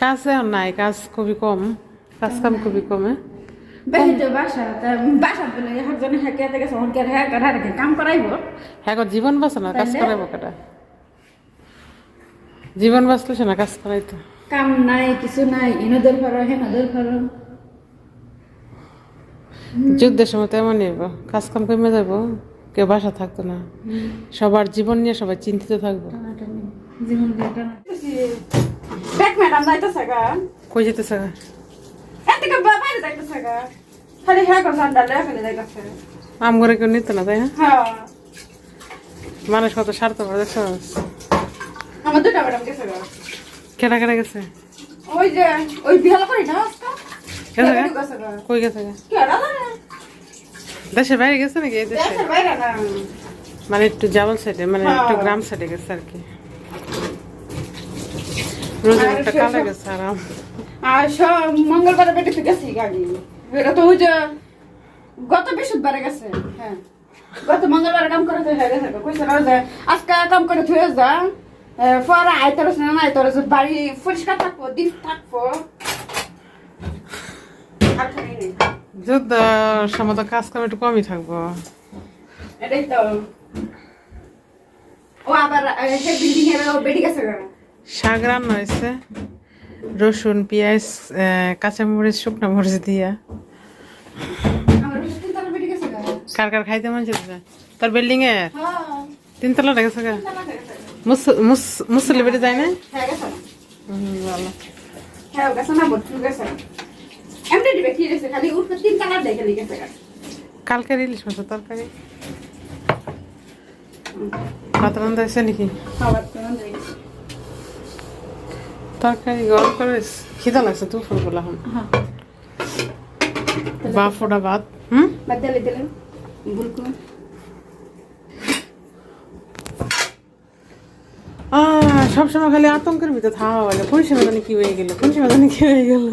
কাজ এখন নাই কাজ খুবই কম কাজ কাম খুবই কমে তো তা হ্যাঁ হ্যাঁ জীবন বাঁচে না কাজ? করাইব কেটা জীবন বাঁচলে সে না কাজ করাইতো। কাম নাই কিছু নাই যুদ্ধের সময় হইব কাজ কাম কমে যাব কেউ বাসা থাকতো না। সবার জীবন নিয়ে সবাই চিন্তিত থাকব। জীবন দেখ ম্যাডাম যাইতেছে গা। কই যেতেছে এত কে বাইরে যাইতেছে গা। খালি হ্যাঁ করে সান্ডালে ফেলে যাইতেছে। আম করে কেউ নিত না তাই না? হ্যাঁ। মানুষ কত স্বার্থ পড়ে দেখছ? আমার দুটা ম্যাডাম গেছে গা। কেটা কেটা গেছে? ওই যে ওই বিহাল করি না আজকে গেছে গা? গেছে গা। কই গেছে গা? দেশের বাইরে গেছে নাকি দেশের বাইরে না। মানে একটু জাবল সাইডে মানে হ্যাঁ। একটু গ্রাম সাইডে গেছে আর কি। রোজের একটা কালে গেছে আরাম। আর সব মঙ্গলবার বেটে গেছি গাড়ি। এটা তো ওই যে গত বৃহস্পতিবারে গেছে হ্যাঁ। গত মঙ্গলবার কাম করে হয়ে গেছে কইছে না যে আজকে কাম করে থুয়ে যা। পরে আইতার না না আইতার বাড়ি পরিষ্কার থাকব ডিপ থাকব। আর কোনো নেই। যুদ্ধ সময় তো কাজ কাম একটু কমই থাকব। এটাই তো। ও আবার সে বিল্ডিং এর বেড়ে গেছে। শাক রান্না হয়েছে, রসুন, পেঁয়াজ কাঁচামরিচ, শুকনো মরিচ দিয়া। কার কার খাইতে মন চাইছে? তোর বিল্ডিং এ তিনতলা গেছে গা। মুসলি বেড়ে যায় না ভালো। বটু কালকে ইলিশ মাছের তরকারি। ভাত রান্ধা হয়েছে নাকি? খাবার না দেয়। তরকারি গরম করে খিদা লাগছে তুই ফোন করলাম হ্যাঁ। বা ফোটা ভাত। হুম? বাদ দিলে দিলে। বুলকু আহ সবসময় খালি আতঙ্কের ভিতরে থাকা বলে। কোন সময় জানি কি হয়ে গেল? কোন সময় জানি কি হয়ে গেল?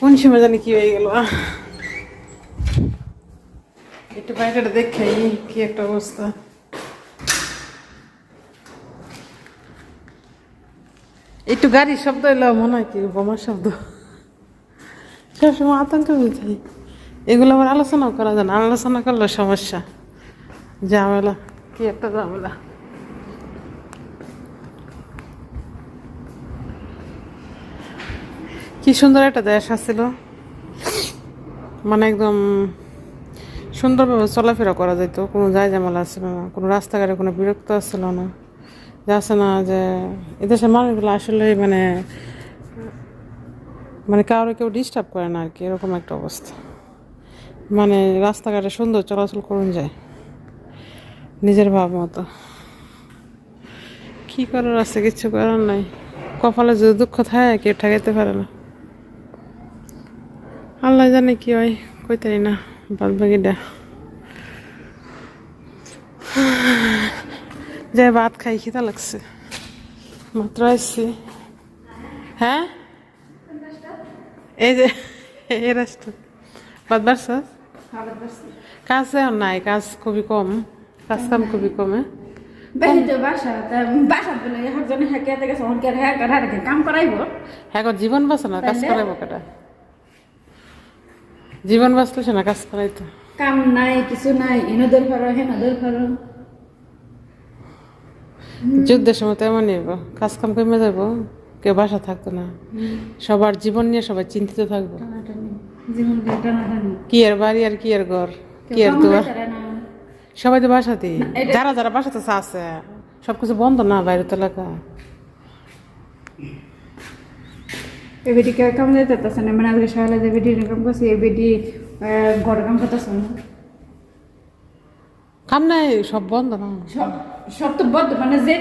কোন সময় জানি কি হয়ে গেল? আহ। একটু বাইরেটা দেখাই কি একটা অবস্থা। একটু গাড়ির শব্দ এলো মনে হয় কি বোমার শব্দ। সবসময় আতঙ্কের ভিতরে এগুলো আবার আলোচনাও করা যায় না। আলোচনা করলে সমস্যা। ঝামেলা। কি একটা ঝামেলা। কি সুন্দর একটা দেশ আসছিল মানে একদম সুন্দরভাবে চলাফেরা করা যেত কোনো যায় ঝামেলা আসছিল না। কোনো রাস্তাঘাটে কোনো বিরক্ত আসছিল না। যাচ্ছে না যে এদেশের মানুষগুলো আসলে মানে মানে কারও কেউ ডিস্টার্ব করে না আর কি এরকম একটা অবস্থা। মানে রাস্তাঘাটে সুন্দর চলাচল করুন যায়, নিজের ভাব মতো। কি করার আছে, কিছু করার নাই। কপালে যদি দুঃখ থাকে, কেউ ঠেকাইতে পারে না। আল্লাহ জানে কি হয়, কইতারি না বাদ বাকিটা যাই ভাত খাই খিদা লাগছে। মাত্র আসছি হ্যাঁ? এই যে এই রাস্তা বাড়ছ? কাজ নাই কাজ খুবই কম। কাজ কাম খুবই কমে হ্যাঁ? হ্যাঁ এখন জীবন বাঁচে না কাজ? করাইব কেটা জীবন বাঁচলে সে না কাজ করাইতো। কাম নাই কিছু নাই ইনদের ঘর হেন ওদের ঘর যুদ্ধের সময় তেমনই হইব কাজ কাম কমে যাব কেউ বাসা থাকতো না। সবার জীবন নিয়ে সবাই চিন্তিত থাকব। কি আর বাড়ি আর কি আর ঘর কি আর দুয়ার? সবাই তো বাসাতেই। এটা- যারা যারা বাসাতে আছে সবকিছু বন্ধ না বাইরে তো এলাকা? এই কে কাম দিতে তাছে না মানে আজকে সকালে যে বেটি কাম করছে এই ঘর কাম করতেছে না। কাম নাই সব বন্ধ না। সব তো মানে যে